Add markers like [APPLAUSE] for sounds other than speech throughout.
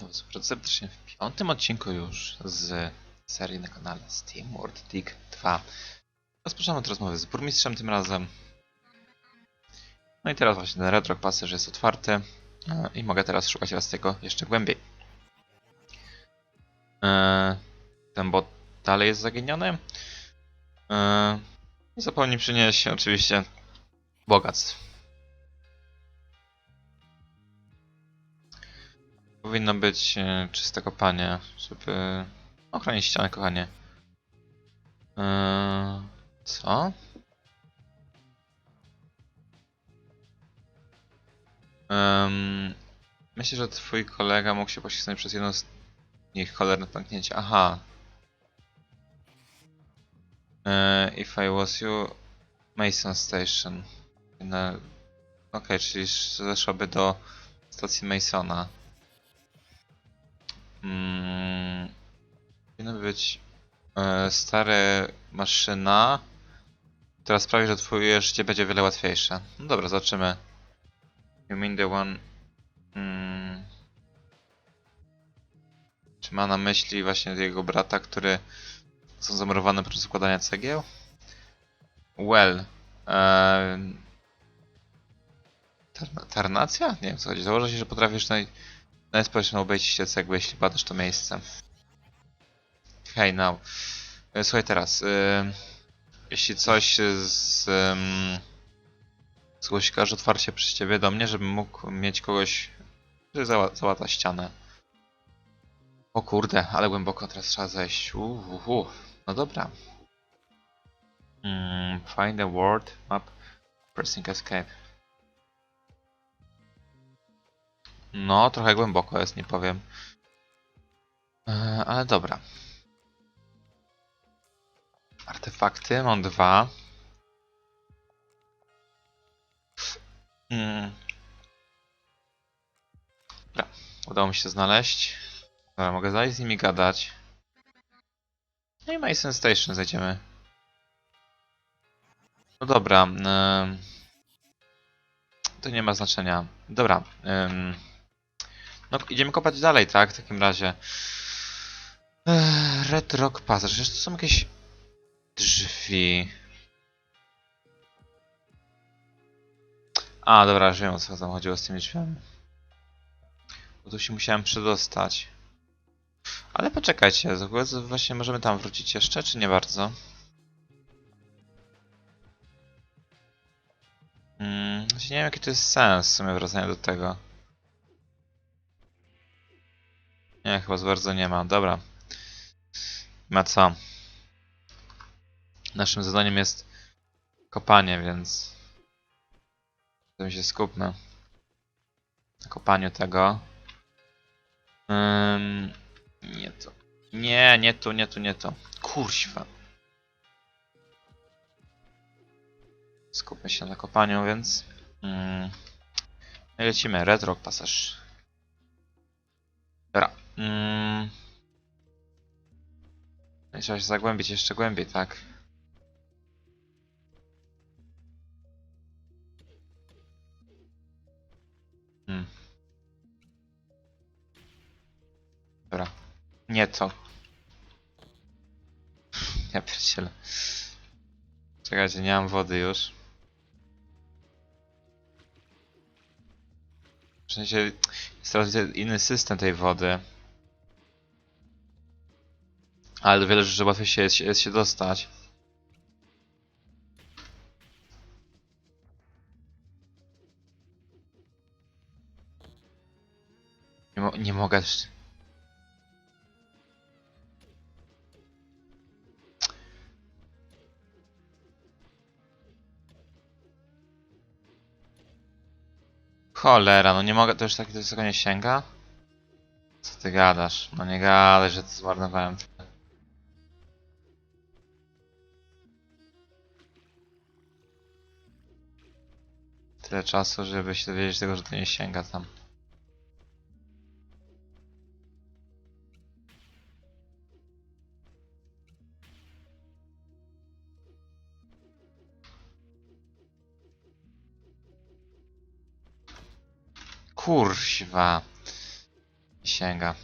Witam Was serdecznie w piątym odcinku już z serii na kanale Steam World Dig 2. Rozpoczynamy od rozmowy z burmistrzem tym razem. No i teraz właśnie ten Red Rock Passage jest otwarty e, i mogę teraz szukać was tego jeszcze głębiej. E, Ten bot dalej jest zaginiony. E, I zapomnij przynieść oczywiście bogactw. Powinno być e, czyste kopanie, żeby ochronić ścianę, kochanie. Eee, co? Myślę, że twój kolega mógł się poślizgnąć przez jedno z nich cholerne pęknięcie. Aha. Eee, if I was you, Mason Station. Okej, czyli zeszłaby do stacji Masona. Mm, powinna być e, stara maszyna, która sprawi, że twoje życie będzie wiele łatwiejsze. No dobra, zobaczymy. You mean the one... Mm, czy ma na myśli właśnie jego brata, który są zamurowane podczas układania cegieł? Well... E, tarna, tarnacja? Nie wiem co chodzi. Założę się, że potrafisz naj, najspojrzeć na obejść się cegły, jeśli badasz to miejsce. Hej, now. E, Słuchaj teraz. y, jeśli coś z... Zgłosi każe otwarcie przez ciebie do mnie, żebym mógł mieć kogoś, który zała załata ścianę. O kurde, ale głęboko teraz trzeba zejść. Uh, uh, uh. No dobra. Mm, find a word map. Pressing escape. No, trochę głęboko jest, nie powiem. E, ale dobra. Artefakty, mam dwa. Mm. Dobra, udało mi się znaleźć. Dobra, mogę znaleźć z nimi gadać. No i Mason Station zejdziemy. No dobra. to nie ma znaczenia. Dobra. em, no idziemy kopać dalej, tak? W takim razie. Red Rock Passage. Jeszcze są jakieś drzwi. A, dobra, już wiem o co tam chodziło z tymi drzwiami. Bo tu się musiałem przedostać. Ale poczekajcie, właśnie możemy tam wrócić jeszcze, czy nie bardzo? Mm, nie wiem jaki to jest sens w sumie wracania do tego. Nie, chyba za bardzo nie ma. Dobra. Ma co. Naszym zadaniem jest kopanie, więc tym się skupmy. Na kopaniu tego. Ym, nie to. Nie, nie tu, nie tu, nie to. Kurśwa. Skupmy się na kopaniu, więc. Mm, lecimy. Red Rock Passage. Dobra. Mm. No trzeba się zagłębić jeszcze głębiej, tak? Hmm. Dobra. Nie to. [LAUGHS] Ja pierdzielę. Czekajcie, nie mam wody już. W sensie jest teraz inny system tej wody. Ale do wiele rzeczy łatwiej się jest, się dostać. Nie, mo nie mogę. Cholera, no nie mogę, to już tak wysoko nie sięga? Co ty gadasz? No nie gadaj, że to zmarnowałem. Tyle czasu, żeby się dowiedzieć tego, że to nie sięga tam. Kurwa. sięga.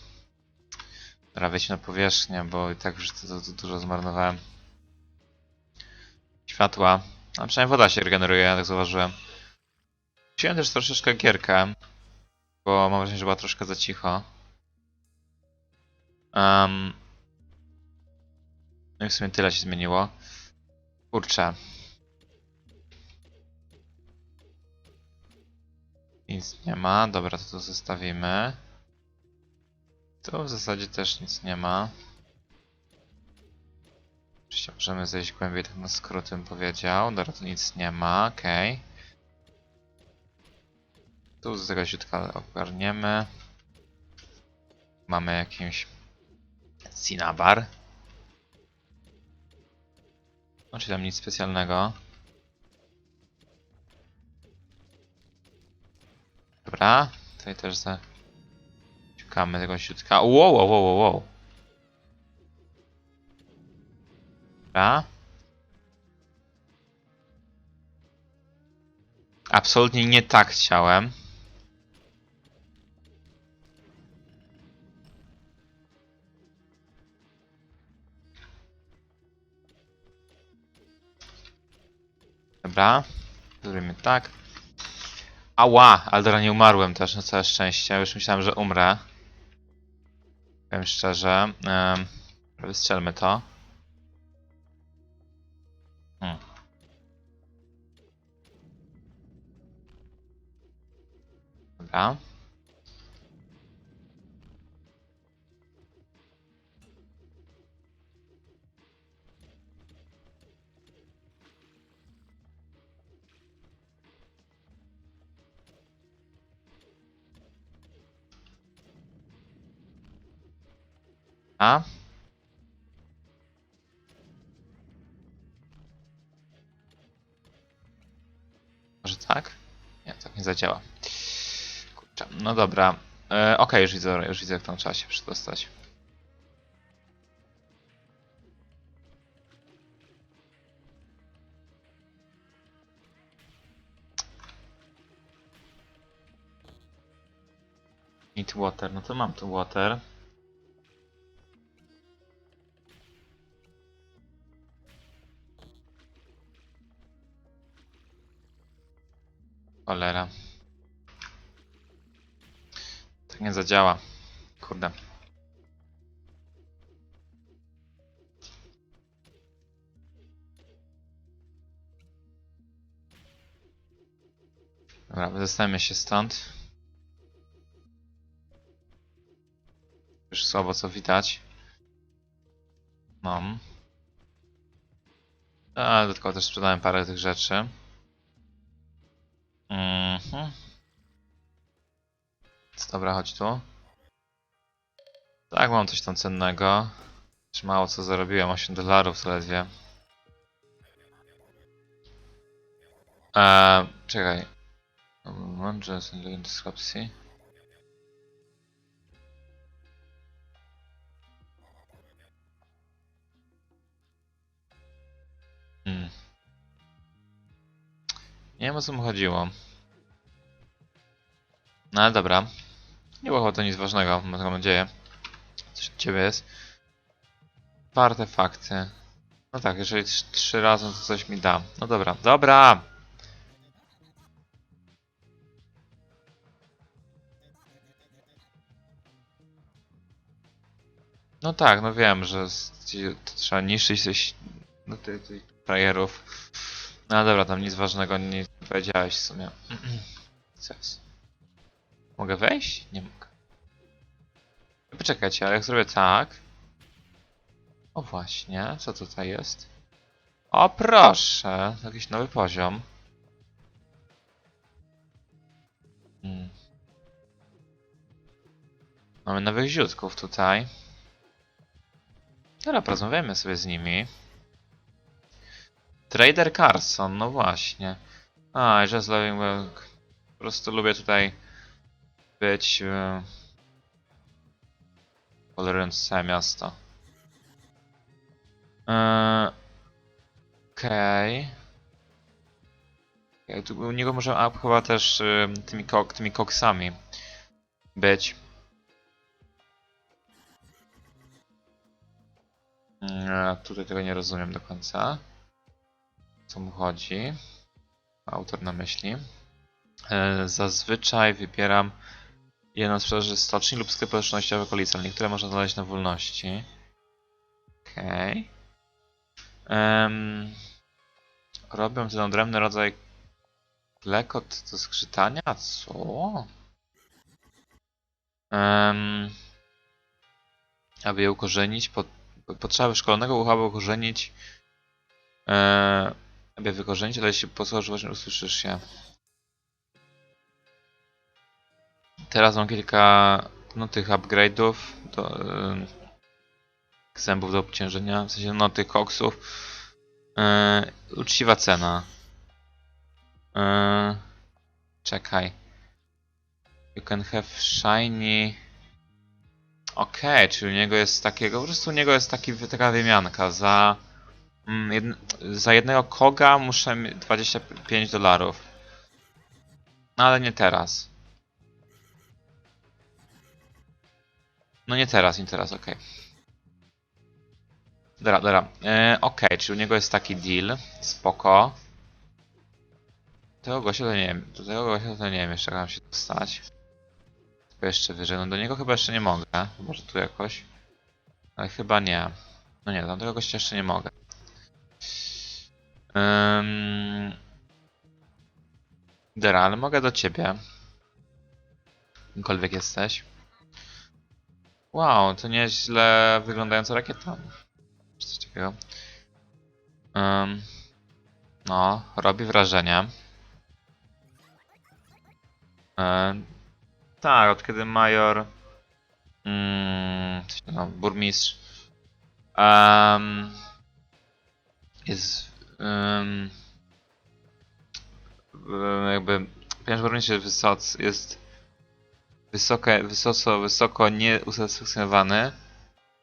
Dobra, na powierzchnię, bo i tak już to, to, to dużo zmarnowałem. Światła. A przynajmniej woda się regeneruje, ja tak zauważyłem. Wziąłem też troszeczkę gierkę, bo mam wrażenie, że była troszkę za cicho. Um, no i w sumie tyle się zmieniło. Kurczę. Nic nie ma. Dobra, to tu zostawimy. Tu w zasadzie też nic nie ma. Oczywiście możemy zejść głębiej, tak na skróty bym powiedział. Dobra, tu nic nie ma, okej. Tu z środka ogarniemy. Mamy jakiś Cinnabar. No, czy tam nic specjalnego. Dobra, tutaj też za... Szukamy tego. Wow, wow, wow, wow, wow. Dobra. Absolutnie nie tak chciałem. Dobra, zrobimy tak. Ała, ale dobra, nie umarłem też, na całe szczęście. Już myślałem, że umrę. Powiem szczerze. Um, wystrzelmy to. Hmm. Dobra. A? Może tak? Nie, tak nie zadziała. Kurczę, no dobra. E, Okej, już widzę, już widzę, jak tam trzeba się przedostać. Need water, no to mam tu water. Cholera. Tak nie zadziała. Kurde. Dobra, wydostajemy się stąd. Już słabo co widać. Mam. A, dodatkowo też sprzedałem parę tych rzeczy. Mhm. Dobra, chodź tu. Tak, mam coś tam cennego. Już mało co zarobiłem, 8 dolarów zaledwie. Eee, czekaj. Mądrze, Legend Dyskopsji. Hmm. Nie wiem o co mu chodziło. No ale dobra. Nie było to nic ważnego, mam taką nadzieję. Coś od ciebie jest. Artefakty. No tak, jeżeli trz- trzy razy to coś mi da. No dobra, dobra! No tak, no wiem, że trzeba niszczyć coś no tych, tych frajerów. No dobra, tam nic ważnego nie powiedziałeś w sumie. [CLEARS THROAT] Jest? Mogę wejść? Nie mogę. Poczekajcie, ale jak zrobię tak... O właśnie, co tutaj jest? O proszę, jakiś nowy poziom. Hmm. Mamy nowych ziutków tutaj. Dobra, porozmawiamy sobie z nimi. Trader Carson, no właśnie. A, Just Loving. Po prostu lubię tutaj być... E... Tolerance całe miasto. Eee, Okej. Okay. Ja u niego możemy up chyba też e, tymi, kok, tymi koksami być. Mm, tutaj tego nie rozumiem do końca. Co mu chodzi? Autor na myśli. E, zazwyczaj wybieram jedną sprzedaży stoczni lub sklepy oszczędnościowe w okolicy, ale niektóre można znaleźć na wolności. Okej. Em, Robią ten odrębny rodzaj klekot do skrzytania? Co? Em, aby je ukorzenić, po, potrzeba szkolnego ucha, by ukorzenić e, aby je wykorzenić, ale jeśli posłuchasz właśnie usłyszysz się. Teraz mam kilka no, tych upgrade'ów do e, zębów do obciążenia, w sensie no tych koksów. E, uczciwa cena. E, czekaj. You can have shiny. Okej, czyli u niego jest takiego, po prostu u niego jest taki, taka wymianka. Za, mm, za jednego koga muszę mieć 25 dolarów. No ale nie teraz. No nie teraz, nie teraz, okej. Dobra, dobra. E, okej, czyli u niego jest taki deal. Spoko. Tego gościa to nie wiem. Do tego gościa to nie wiem jeszcze jak mam się dostać. Chyba jeszcze wyżej. No do niego chyba jeszcze nie mogę. Może tu jakoś. Ale chyba nie. No nie, do tego gościa jeszcze nie mogę. Um... Ale mogę do ciebie. Kimkolwiek jesteś. Wow, to nieźle wyglądająca rakieta. Coś takiego. Um, no, robi wrażenie. Um, tak, od kiedy major. Mm, no, burmistrz. Um, jest. Um, jakby. Ponieważ burmistrz jest wysoc, jest wysoko, wysoko, wysoko nieusatysfakcjonowany,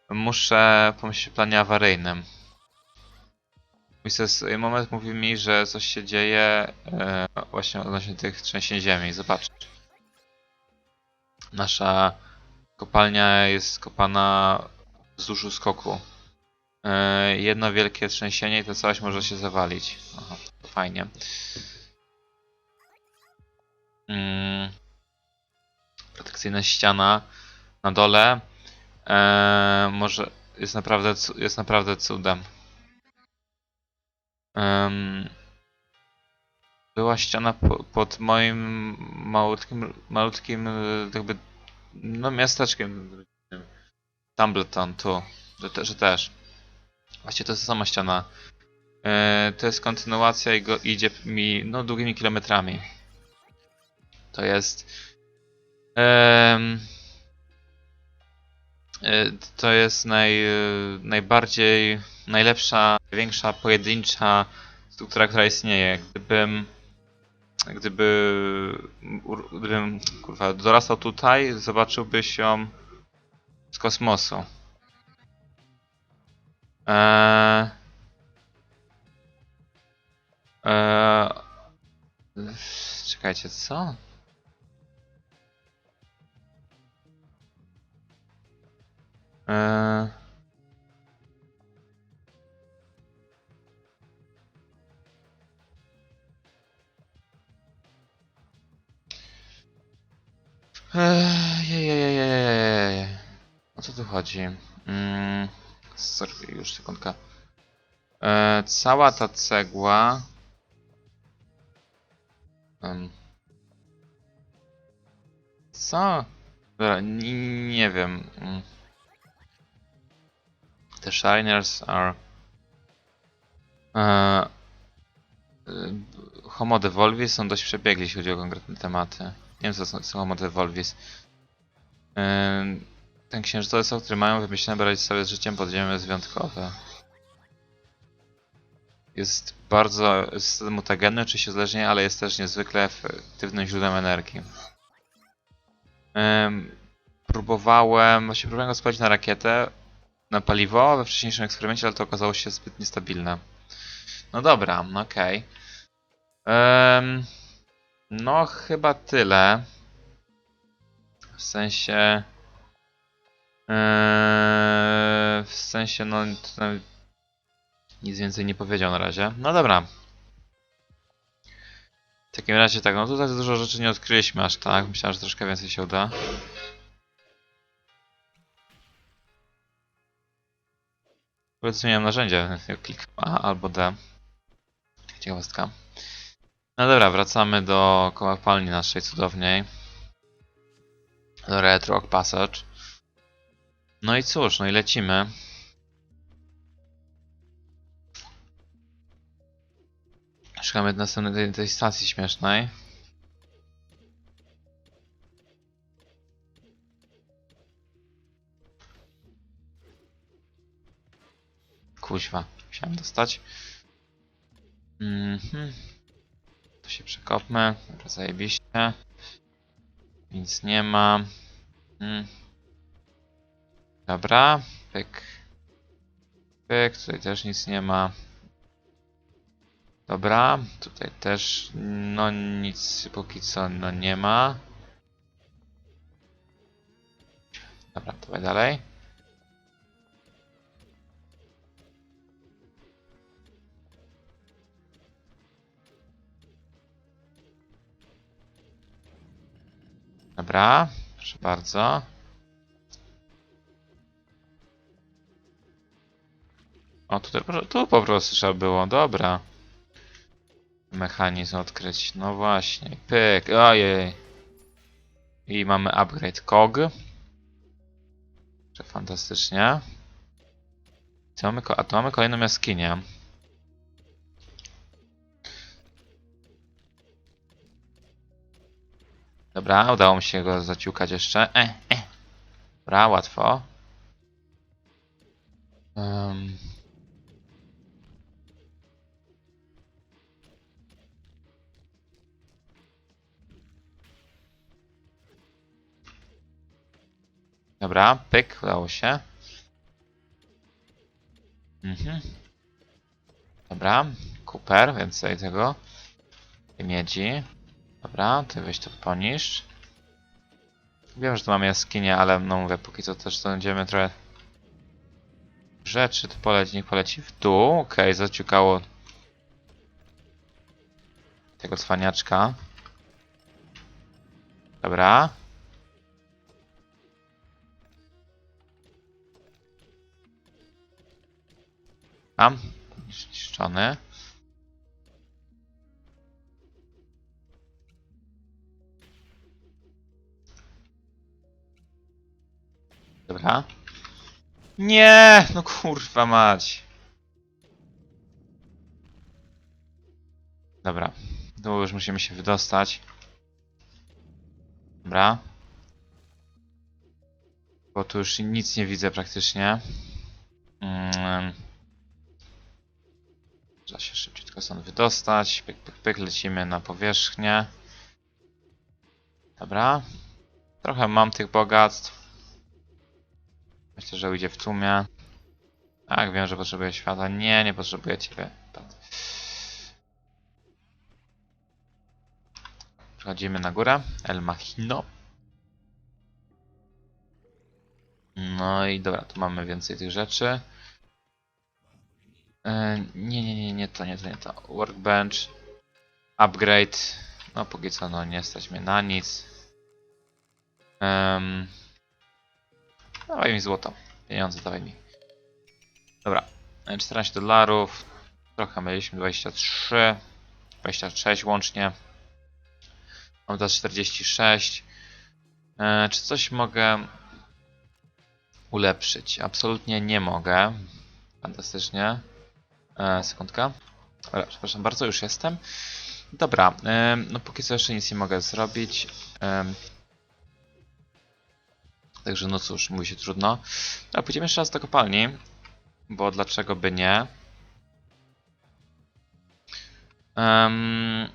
muszę pomyśleć o planie awaryjnym. Mr. Moment mówi mi, że coś się dzieje e, właśnie odnośnie tych trzęsień ziemi. Zobacz. Nasza kopalnia jest kopana wzdłuż skoku. E, jedno wielkie trzęsienie i to całość może się zawalić. Aha, to fajnie. Mm. Protekcyjna ściana na dole e, może jest naprawdę, jest naprawdę cudem. Em, była ściana po, pod moim malutkim, malutkim jakby no miasteczkiem. Tumbleton tu, że, że też. Właściwie to jest ta sama ściana. E, to jest kontynuacja i go, idzie mi no długimi kilometrami. To jest to jest naj, e, najbardziej najlepsza, największa pojedyncza struktura, która istnieje. Gdybym gdyby gdybym kurwa dorastał tutaj, zobaczyłbyś ją z kosmosu. Eee, eee, czekajcie, co? Eee. O co tu chodzi? Mm, sorry, już sekundka. E, cała ta cegła... Em. co? Dobra, nie, nie wiem. The Shiners are... E, y, Homo de są dość przebiegli, jeśli chodzi o konkretne tematy. Nie wiem, co są, są Homo de. Ym, Ten księżycowy sok, który mają wymyślone, radzić sobie z życiem podziemiem jest wyjątkowy. Jest bardzo jest mutagenny, oczywiście uzależnienie, ale jest też niezwykle efektywnym źródłem energii. Ym, próbowałem, właśnie próbowałem go spalić na rakietę, na paliwo we wcześniejszym eksperymencie, ale to okazało się zbyt niestabilne. No dobra, okej. Em, no chyba tyle. W sensie... Eee, w sensie, no nic więcej nie powiedział na razie. No dobra. W takim razie tak, no tutaj dużo rzeczy nie odkryliśmy aż tak. Myślałem, że troszkę więcej się uda. Ogóle zmieniam narzędzie. Klik A albo D. Ciekawostka. No dobra, wracamy do kopalni naszej cudownej. Do Red Rock Passage. No i cóż, no i lecimy. Szukamy następnej tej stacji śmiesznej. Kuźwa, musiałem dostać. Mhm. To się przekopmy. Dobra, zajebiście. Nic nie ma. Mm. Dobra, pyk. Pyk, tutaj też nic nie ma. Dobra, tutaj też no nic póki co no nie ma. Dobra, dawaj dalej. Dobra, proszę bardzo. O, tutaj tu po prostu trzeba było, dobra. Mechanizm odkryć, no właśnie, pyk, ojej. I mamy upgrade. Że fantastycznie. Mamy, a tu mamy kolejną jaskinię. Dobra, udało mi się go zaciukać jeszcze. E, e. Dobra, łatwo. Um. Dobra, pyk, udało się. Mhm. Dobra, Cooper, więcej tego. Miedzi. Dobra, ty weź to poniszcz. Wiem, że tu mamy jaskinię, ale no mówię, póki co też będziemy trochę rzeczy, to poleci, niech poleci w dół. Okej, okay, zaciukało tego cwaniaczka. Dobra. Mam. Zniszczony. Dobra. Nie! No kurwa mać. Dobra. Tu już musimy się wydostać. Dobra. Bo tu już nic nie widzę praktycznie. Mm. Trzeba się szybciutko stąd wydostać. Pyk, pyk, pyk, lecimy na powierzchnię. Dobra. Trochę mam tych bogactw. Myślę, że ujdzie w tłumie. Tak, wiem, że potrzebuję świata. Nie, nie potrzebuję ciebie. Przechodzimy na górę. El Machino. No i dobra, tu mamy więcej tych rzeczy. E, nie, nie, nie, nie to, nie to, nie to. Workbench. Upgrade. No póki co, no nie stać mnie na nic. Um, dawaj mi złoto. Pieniądze dawaj mi. Dobra. E, 14 dolarów. Trochę mieliśmy 23. 26 łącznie. Mam teraz 46. E, czy coś mogę ulepszyć? Absolutnie nie mogę. Fantastycznie. E, sekundka. Dobra, przepraszam bardzo, już jestem. Dobra, e, no póki co jeszcze nic nie mogę zrobić. Także no cóż, mówi się trudno. A pójdziemy jeszcze raz do kopalni, bo dlaczego by nie? Um,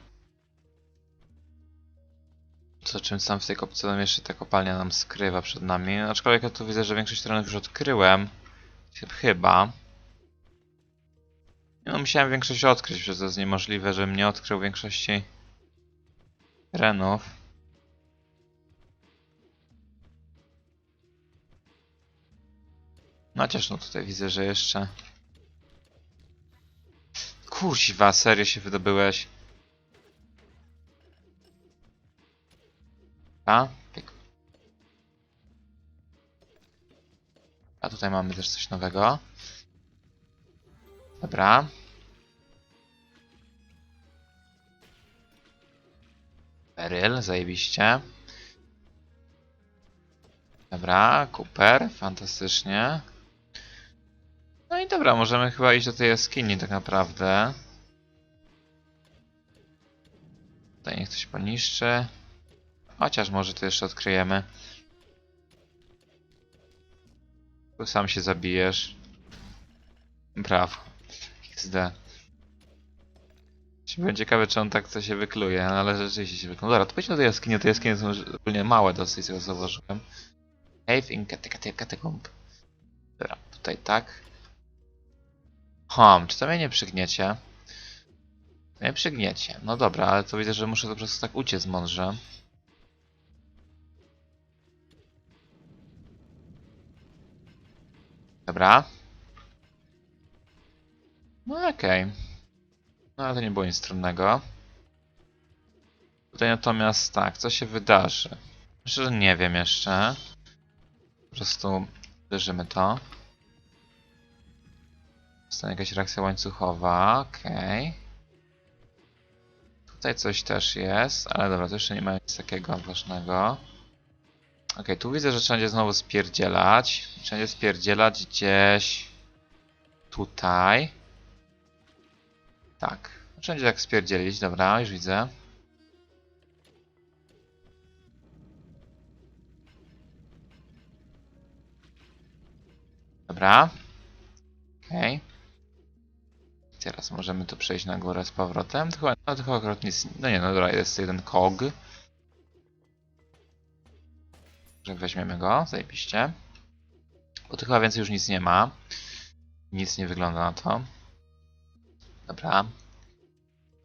co czym sam w tej kopce nam jeszcze ta kopalnia nam skrywa przed nami. Aczkolwiek ja tu widzę, że większość terenów już odkryłem. Chyba. No musiałem większość odkryć, że to jest niemożliwe, żebym nie odkrył większości terenów. No chociaż no tutaj widzę, że jeszcze... Kurwa, serio się wydobyłeś. A? A tutaj mamy też coś nowego. Dobra. Beryl, zajebiście. Dobra, Cooper, fantastycznie. No i dobra, możemy chyba iść do tej jaskini tak naprawdę. Tutaj niech coś poniszczy. Chociaż może to jeszcze odkryjemy. Tu sam się zabijesz. Brawo. XD. Będzie ciekawe, czy on tak co się wykluje, no ale rzeczywiście się wykluje. Dobra, to pójdźmy do jaskini. Te jaskinie są ogólnie małe dosyć, co zauważyłem. Cave in Catacomb. Dobra, tutaj tak. Hom, czy to mnie nie przygniecie? Nie przygniecie. No dobra, ale to widzę, że muszę po prostu tak uciec mądrze. Dobra. No okej. No ale to nie było nic trudnego. Tutaj natomiast tak, co się wydarzy? Myślę, że nie wiem jeszcze. Po prostu uderzymy to. Zostanie jakaś reakcja łańcuchowa, okej. Tutaj coś też jest, ale dobra, to jeszcze nie ma nic takiego ważnego. Okej, tu widzę, że trzeba będzie znowu spierdzielać. Trzeba będzie spierdzielać gdzieś tutaj. Tak. Trzeba będzie tak spierdzielić, dobra, już widzę. Dobra. Okej. Teraz możemy tu przejść na górę z powrotem. To chyba, no to chyba akurat nic... No nie, no dobra, jest jeden kog. Że weźmiemy go, zajebiście. Bo tu chyba więcej już nic nie ma. Nic nie wygląda na to. Dobra.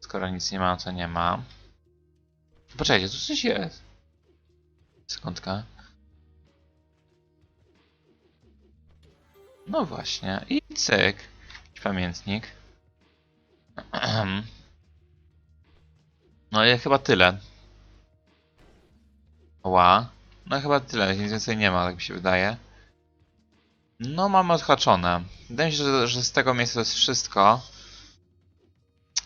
Skoro nic nie ma, to nie ma. Poczekajcie, tu coś jest. Sekundka. No właśnie. I cyk. Pamiętnik. No i chyba tyle. Ła. No chyba tyle, nic więcej nie ma, tak mi się wydaje. No mamy odhaczone. Wydaje mi się, że, że z tego miejsca to jest wszystko.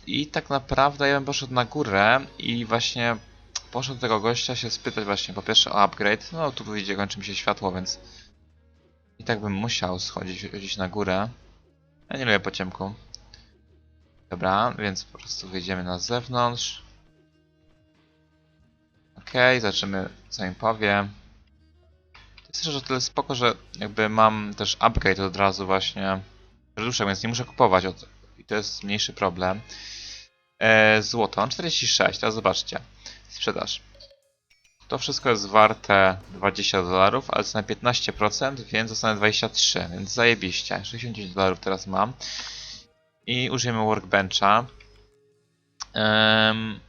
I tak naprawdę ja bym poszedł na górę i właśnie poszedł do tego gościa się spytać właśnie po pierwsze o upgrade. No tu wyjdzie, kończy mi się światło, więc i tak bym musiał schodzić gdzieś na górę. Ja nie lubię po ciemku. Dobra, więc po prostu wyjdziemy na zewnątrz. Okej, zobaczymy co im powie. To jest też o tyle spoko, że jakby mam też upgrade od razu właśnie serduszek, więc nie muszę kupować od... i to jest mniejszy problem. E, złoto, 46, teraz zobaczcie. Sprzedaż. To wszystko jest warte 20 dolarów, ale cena 15%, więc zostanę 23, więc zajebiście. 69 dolarów teraz mam. I użyjemy workbencha. Um,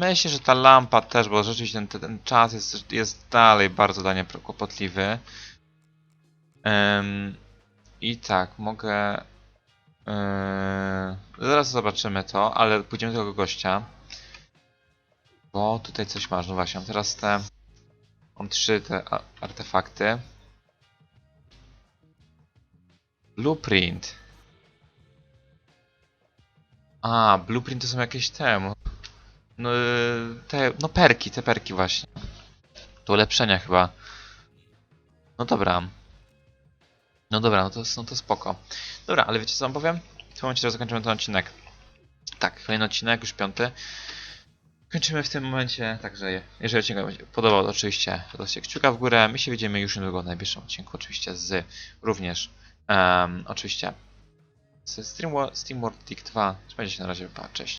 myślę, że ta lampa też, bo rzeczywiście ten, ten czas jest, jest dalej bardzo dla mnie kłopotliwy. I tak, mogę... Yy, zaraz zobaczymy to, ale pójdziemy do tego gościa. Bo tutaj coś masz, no właśnie, teraz te... Mam trzy te artefakty. Blueprint. A, blueprint to są jakieś te... No, y, te, no perki, te perki właśnie. To ulepszenia chyba. No dobra. No dobra, no to, no to spoko. Dobra, ale wiecie co wam powiem? W tym momencie zakończymy ten odcinek. Tak, kolejny odcinek, już piąty. Kończymy w tym momencie, także jeżeli odcinek się podobał, to oczywiście dajcie kciuka w górę. My się widzimy już niedługo w najbliższym odcinku, oczywiście z również, um, oczywiście z Steam, Dig 2. Trzymajcie się na razie, pa, cześć.